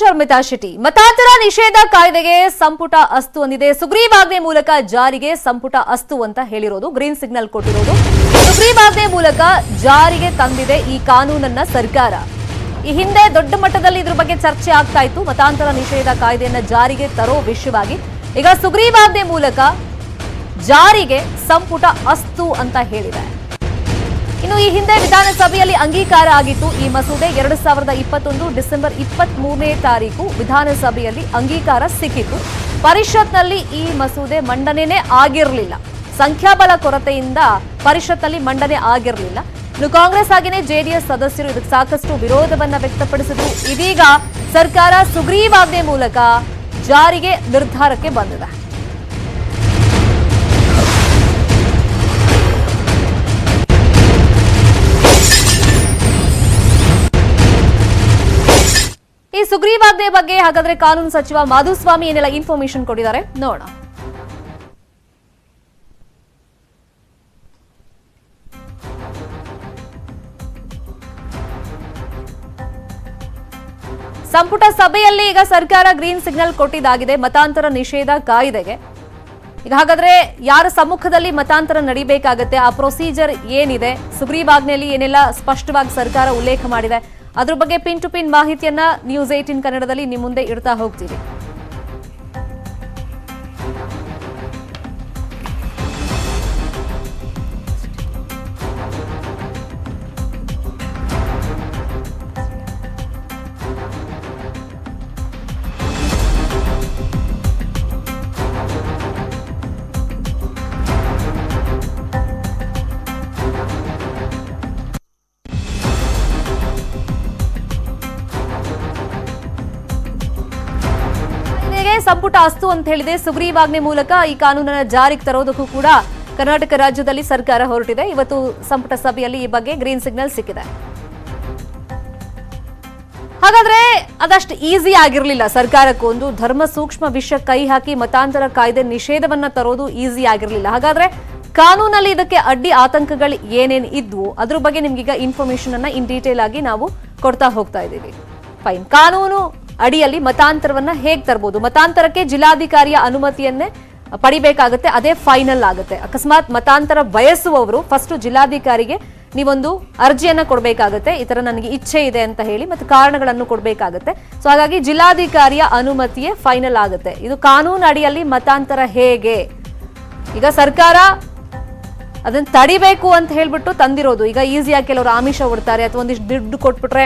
ಶರ್ಮಿತಾ ಶೆಟ್ಟಿ. ಮತಾಂತರ ನಿಷೇಧ ಕಾಯ್ದೆಗೆ ಸಂಪುಟ ಅಸ್ತು ಅಂದಿದೆ. ಸುಗ್ರೀವಾಜ್ಞೆ ಮೂಲಕ ಜಾರಿಗೆ ಸಂಪುಟ ಅಸ್ತು ಅಂತ ಹೇಳಿರೋದು, ಗ್ರೀನ್ ಸಿಗ್ನಲ್ ಕೊಟ್ಟಿರೋದು. ಸುಗ್ರೀವಾಜ್ಞೆ ಮೂಲಕ ಜಾರಿಗೆ ತಂದಿದೆ ಈ ಕಾನೂನನ್ನ ಸರ್ಕಾರ. ಈ ಹಿಂದೆ ದೊಡ್ಡ ಮಟ್ಟದಲ್ಲಿ ಇದ್ರ ಬಗ್ಗೆ ಚರ್ಚೆ ಆಗ್ತಾ ಇತ್ತು. ಮತಾಂತರ ನಿಷೇಧ ಕಾಯ್ದೆಯನ್ನ ಜಾರಿಗೆ ತರೋ ವಿಷಯವಾಗಿ ಈಗ ಸುಗ್ರೀವಾಜ್ಞೆ ಮೂಲಕ ಜಾರಿಗೆ ಸಂಪುಟ ಅಸ್ತು ಅಂತ ಹೇಳಿದೆ. ಇನ್ನು ಈ ಹಿಂದೆ ವಿಧಾನಸಭೆಯಲ್ಲಿ ಅಂಗೀಕಾರ ಆಗಿತ್ತು. ಈ ಮಸೂದೆ ಎರಡು ಸಾವಿರದ ಇಪ್ಪತ್ತೊಂದು ಡಿಸೆಂಬರ್ ಇಪ್ಪತ್ತ್ ಮೂರನೇ ತಾರೀಕು ವಿಧಾನಸಭೆಯಲ್ಲಿ ಅಂಗೀಕಾರ ಸಿಕ್ಕಿತ್ತು. ಪರಿಷತ್ನಲ್ಲಿ ಈ ಮಸೂದೆ ಮಂಡನೆನೇ ಆಗಿರಲಿಲ್ಲ. ಸಂಖ್ಯಾಬಲ ಕೊರತೆಯಿಂದ ಪರಿಷತ್ನಲ್ಲಿ ಮಂಡನೆ ಆಗಿರಲಿಲ್ಲ. ಇನ್ನು ಕಾಂಗ್ರೆಸ್ ಹಾಗೆಯೇ ಜೆಡಿಎಸ್ ಸದಸ್ಯರು ಇದಕ್ಕೆ ಸಾಕಷ್ಟು ವಿರೋಧವನ್ನ ವ್ಯಕ್ತಪಡಿಸಿದ್ರು. ಇದೀಗ ಸರ್ಕಾರ ಸುಗ್ರೀವಾಜ್ಞೆ ಮೂಲಕ ಜಾರಿಗೆ ನಿರ್ಧಾರಕ್ಕೆ ಬಂದಿದೆ. ಸುಗ್ರೀವಾಜ್ಞೆ ಬಗ್ಗೆ ಹಾಗಾದ್ರೆ ಕಾನೂನು ಸಚಿವ ಮಾಧುಸ್ವಾಮಿ ಏನೆಲ್ಲ ಇನ್ಫಾರ್ಮೇಶನ್ ಕೊಟ್ಟಿದ್ದಾರೆ? ನೋಡೋಣ. ಸಂಪುಟ ಸಭೆಯಲ್ಲಿ ಈಗ ಸರ್ಕಾರ ಗ್ರೀನ್ ಸಿಗ್ನಲ್ ಕೊಟ್ಟಿದ್ದಾಗಿದೆ, ಮತಾಂತರ ನಿಷೇಧ ಕಾಯ್ದೆಗೆ. ಈಗ ಹಾಗಾದ್ರೆ ಯಾರ ಸಮ್ಮುಖದಲ್ಲಿ ಮತಾಂತರ ನಡಿಬೇಕಾಗತ್ತೆ? ಆ ಪ್ರೊಸೀಜರ್ ಏನಿದೆ? ಸುಗ್ರೀವಾಜ್ಞೆಯಲ್ಲಿ ಏನೆಲ್ಲ ಸ್ಪಷ್ಟವಾಗಿ ಸರ್ಕಾರ ಉಲ್ಲೇಖ ಮಾಡಿದೆ? ಅದ್ರ ಬಗ್ಗೆ ಪಿನ್ ಟು ಪಿನ್ ಮಾಹಿತಿಯನ್ನ ನ್ಯೂಸ್ ಏಟಿನ್ ಕನ್ನಡದಲ್ಲಿ ನಿಮ್ಮ ಮುಂದೆ ಇಡ್ತಾ ಹೋಗ್ತೀವಿ ಸಂಪುಟ ಅಸ್ತು ಅಂತ ಹೇಳಿದೆ. ಸುಗ್ರೀವಾಜ್ಞೆ ಮೂಲಕ ಈ ಕಾನೂನನ್ನ ಜಾರಿಗೆ ತರೋದಕ್ಕೂ ಕೂಡ ಕರ್ನಾಟಕ ರಾಜ್ಯದಲ್ಲಿ ಸರ್ಕಾರ ಹೊರಟಿದೆ. ಇವತ್ತು ಸಂಪುಟ ಸಭೆಯಲ್ಲಿ ಈ ಬಗ್ಗೆ ಗ್ರೀನ್ ಸಿಗ್ನಲ್ ಸಿಕ್ಕಿದೆ. ಹಾಗಾದ್ರೆ ಅದಷ್ಟು ಈಸಿ ಆಗಿರಲಿಲ್ಲ. ಸರ್ಕಾರಕ್ಕೂ ಒಂದು ಧರ್ಮ ಸೂಕ್ಷ್ಮ ವಿಷಯ ಕೈ ಹಾಕಿ ಮತಾಂತರ ಕಾಯ್ದೆ ನಿಷೇಧವನ್ನ ತರೋದು ಈಸಿ ಆಗಿರಲಿಲ್ಲ. ಹಾಗಾದ್ರೆ ಕಾನೂನಲ್ಲಿ ಇದಕ್ಕೆ ಅಡ್ಡಿ ಆತಂಕಗಳು ಏನೇನು ಇದ್ವು? ಅದ್ರ ಬಗ್ಗೆ ನಿಮ್ಗೀಗ ಇನ್ಫಾರ್ಮೇಶನ್ ಅನ್ನ ಇನ್ ಡೀಟೇಲ್ ಆಗಿ ನಾವು ಕೊಡ್ತಾ ಹೋಗ್ತಾ ಇದ್ದೀವಿ. ಫೈನ್ ಕಾನೂನು ಅಡಿಯಲ್ಲಿ ಮತಾಂತರವನ್ನ ಹೇಗೆ ತರಬಹುದು ಮತಾಂತರಕ್ಕೆ ಜಿಲ್ಲಾಧಿಕಾರಿಯ ಅನುಮತಿಯನ್ನೇ ಪಡಿಬೇಕಾಗುತ್ತೆ, ಅದೇ ಫೈನಲ್ ಆಗುತ್ತೆ. ಅಕಸ್ಮಾತ್ ಮತಾಂತರ ಬಯಸುವವರು ಫಸ್ಟ್ ಜಿಲ್ಲಾಧಿಕಾರಿಗೆ ನೀವೊಂದು ಅರ್ಜಿಯನ್ನ ಕೊಡಬೇಕಾಗುತ್ತೆ. ಈ ತರ ನನಗೆ ಇಚ್ಛೆ ಇದೆ ಅಂತ ಹೇಳಿ ಮತ್ತು ಕಾರಣಗಳನ್ನು ಕೊಡಬೇಕಾಗುತ್ತೆ. ಸೊ ಹಾಗಾಗಿ ಜಿಲ್ಲಾಧಿಕಾರಿಯ ಅನುಮತಿಯೇ ಫೈನಲ್ ಆಗುತ್ತೆ. ಇದು ಕಾನೂನು ಅಡಿಯಲ್ಲಿ ಮತಾಂತರ ಹೇಗೆ? ಈಗ ಸರ್ಕಾರ ಅದನ್ನ ತಡಿಬೇಕು ಅಂತ ಹೇಳ್ಬಿಟ್ಟು ತಂದಿರೋದು. ಈಗ ಈಸಿಯಾಗಿ ಕೆಲವರು ಆಮಿಷ ಹೊಡ್ತಾರೆ ಅಥವಾ ಒಂದಿಷ್ಟು ದುಡ್ಡು ಕೊಟ್ಬಿಟ್ರೆ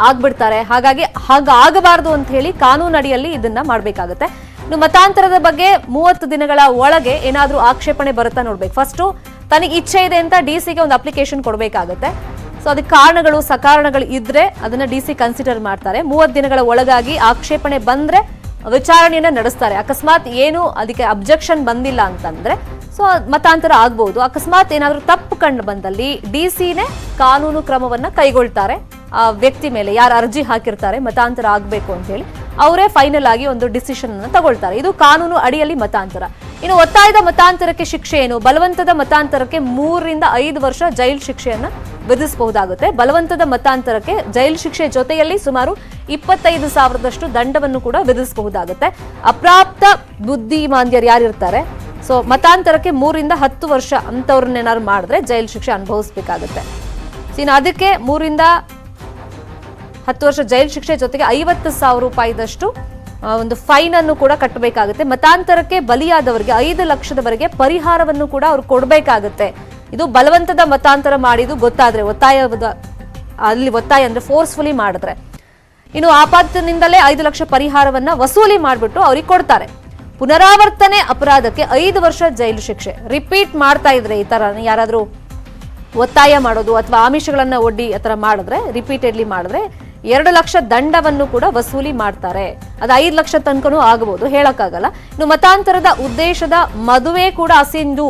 ಆಗ್ಬಿಡ್ತಾರೆ. ಹಾಗಾಗಿ ಹಾಗಾಗಬಾರದು ಅಂತ ಹೇಳಿ ಕಾನೂನು ಅಡಿಯಲ್ಲಿ ಇದನ್ನ ಮಾಡಬೇಕಾಗುತ್ತೆ. ಇನ್ನು ಮತಾಂತರದ ಬಗ್ಗೆ ಮೂವತ್ತು ದಿನಗಳ ಒಳಗೆ ಏನಾದರೂ ಆಕ್ಷೇಪಣೆ ಬರುತ್ತಾ ನೋಡ್ಬೇಕು. ಫಸ್ಟು ತನಗೆ ಇಚ್ಛೆ ಇದೆ ಅಂತ ಡಿ ಸಿಗೆ ಒಂದು ಅಪ್ಲಿಕೇಶನ್ ಕೊಡಬೇಕಾಗುತ್ತೆ. ಸೊ ಅದಕ್ಕೆ ಕಾರಣಗಳು, ಸಕಾರಣಗಳು ಇದ್ರೆ ಅದನ್ನ ಡಿ ಸಿ ಕನ್ಸಿಡರ್ ಮಾಡ್ತಾರೆ. ಮೂವತ್ತು ದಿನಗಳ ಒಳಗಾಗಿ ಆಕ್ಷೇಪಣೆ ಬಂದ್ರೆ ವಿಚಾರಣೆಯನ್ನ ನಡೆಸ್ತಾರೆ. ಅಕಸ್ಮಾತ್ ಏನು ಅದಕ್ಕೆ ಅಬ್ಜೆಕ್ಷನ್ ಬಂದಿಲ್ಲ ಅಂತಂದ್ರೆ, ಸೊ, ಮತಾಂತರ ಆಗ್ಬಹುದು ಅಕಸ್ಮಾತ್ ಏನಾದರೂ ತಪ್ಪು ಕಂಡು ಬಂದಲ್ಲಿ ಡಿ ಸಿನೇ ಕಾನೂನು ಕ್ರಮವನ್ನ ಕೈಗೊಳ್ತಾರೆ. ವ್ಯಕ್ತಿ ಮೇಲೆ ಯಾರು ಅರ್ಜಿ ಹಾಕಿರ್ತಾರೆ ಮತಾಂತರ ಆಗಬೇಕು ಅಂತ ಹೇಳಿ ಅವರೇ ಫೈನಲ್ ಆಗಿ ಒಂದು ಡಿಸಿಷನ್ ಅನ್ನು ತಗೊಳ್ತಾರೆ. ಇದು ಕಾನೂನು ಅಡಿಯಲ್ಲಿ ಮತಾಂತರ. ಇನ್ನು ಒತ್ತಾಯದ ಮತಾಂತರಕ್ಕೆ ಶಿಕ್ಷೆ ಏನು? ಬಲವಂತದ ಮತಾಂತರಕ್ಕೆ ಮೂರರಿಂದ ಐದು ವರ್ಷ ಜೈಲು ಶಿಕ್ಷೆಯನ್ನು ವಿಧಿಸಬಹುದಾಗುತ್ತೆ. ಬಲವಂತದ ಮತಾಂತರಕ್ಕೆ ಜೈಲು ಶಿಕ್ಷೆ ಜೊತೆಯಲ್ಲಿ ಸುಮಾರು ಇಪ್ಪತ್ತೈದು ಸಾವಿರದಷ್ಟು ದಂಡವನ್ನು ಕೂಡ ವಿಧಿಸಬಹುದಾಗುತ್ತೆ. ಅಪ್ರಾಪ್ತ ಬುದ್ಧಿಮಾಂದ್ಯರು ಯಾರಿರ್ತಾರೆ ಸೊ ಮತಾಂತರಕ್ಕೆ ಮೂರಿಂದ ಹತ್ತು ವರ್ಷ ಅಂತವ್ರನ್ನೇನಾದ್ರು ಮಾಡಿದ್ರೆ ಜೈಲು ಶಿಕ್ಷೆ ಅನುಭವಿಸಬೇಕಾಗುತ್ತೆ. ಇನ್ನು ಅದಕ್ಕೆ ಮೂರಿಂದ ಹತ್ತು ವರ್ಷ ಜೈಲು ಶಿಕ್ಷೆ ಜೊತೆಗೆ ಐವತ್ತು ಸಾವಿರ ರೂಪಾಯಿದಷ್ಟು ಒಂದು ಫೈನ್ ಅನ್ನು ಕೂಡ ಕಟ್ಟಬೇಕಾಗುತ್ತೆ ಮತಾಂತರಕ್ಕೆ ಬಲಿಯಾದವರಿಗೆ ಐದು ಲಕ್ಷದವರೆಗೆ ಪರಿಹಾರವನ್ನು ಕೂಡ ಅವ್ರು ಕೊಡಬೇಕಾಗುತ್ತೆ. ಇದು ಬಲವಂತದ ಮತಾಂತರ ಮಾಡಿದ್ದು ಗೊತ್ತಾದ್ರೆ, ಒತ್ತಾಯ ಅಲ್ಲಿ ಒತ್ತಾಯ ಅಂದ್ರೆ ಫೋರ್ಸ್ಫುಲಿ ಮಾಡಿದ್ರೆ. ಇನ್ನು ಆಪಾತನಿಂದಲೇ ಐದು ಲಕ್ಷ ಪರಿಹಾರವನ್ನ ವಸೂಲಿ ಮಾಡಿಬಿಟ್ಟು ಅವ್ರಿಗೆ ಕೊಡ್ತಾರೆ. ಪುನರಾವರ್ತನೆ ಅಪರಾಧಕ್ಕೆ ಐದು ವರ್ಷ ಜೈಲು ಶಿಕ್ಷೆ. ರಿಪೀಟ್ ಮಾಡ್ತಾ ಇದ್ರೆ ಈ ತರ ಯಾರಾದ್ರೂ ಒತ್ತಾಯ ಮಾಡೋದು ಅಥವಾ ಆಮಿಷಗಳನ್ನ ಒಡ್ಡಿ ಆ ಥರ ಮಾಡಿದ್ರೆ ರಿಪೀಟೆಡ್ಲಿ ಮಾಡಿದ್ರೆ ಎರಡು ಲಕ್ಷ ದಂಡವನ್ನು ಕೂಡ ವಸೂಲಿ ಮಾಡ್ತಾರೆ. ಅದು ಐದು ಲಕ್ಷ ತನಕನೂ ಆಗಬಹುದು ಹೇಳಕ್ಕಾಗಲ್ಲ. ಇನ್ನು ಮತಾಂತರದ ಉದ್ದೇಶದ ಮದುವೆ ಕೂಡ ಅಸಿಂಧು.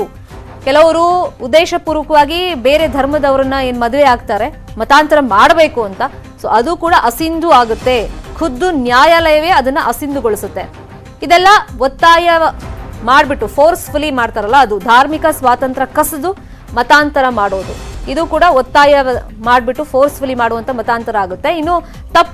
ಕೆಲವರು ಉದ್ದೇಶಪೂರ್ವಕವಾಗಿ ಬೇರೆ ಧರ್ಮದವರನ್ನ ಏನ್ ಮದುವೆ ಆಗ್ತಾರೆ, ಮತಾಂತರ ಮಾಡಬೇಕು ಅಂತ. ಸೊ ಅದು ಕೂಡ ಅಸಿಂಧು ಆಗುತ್ತೆ. ಖುದ್ದು ನ್ಯಾಯಾಲಯವೇ ಅದನ್ನ ಅಸಿಂಧುಗೊಳಿಸುತ್ತೆ. ಇದೆಲ್ಲ ಒತ್ತಾಯ ಮಾಡ್ಬಿಟ್ಟು ಫೋರ್ಸ್ಫುಲಿ ಮಾಡ್ತಾರಲ್ಲ, ಅದು ಧಾರ್ಮಿಕ ಸ್ವಾತಂತ್ರ್ಯ ಕಸದು ಮತಾಂತರ ಮಾಡೋದು. ಇದು ಕೂಡ ಒತ್ತಾಯ ಮಾಡಿಬಿಟ್ಟು ಫೋರ್ಸ್ಫುಲಿ ಮಾಡುವಂತ ಮತಾಂತರ ಆಗುತ್ತೆ. ಇನ್ನು ತಪ್ಪು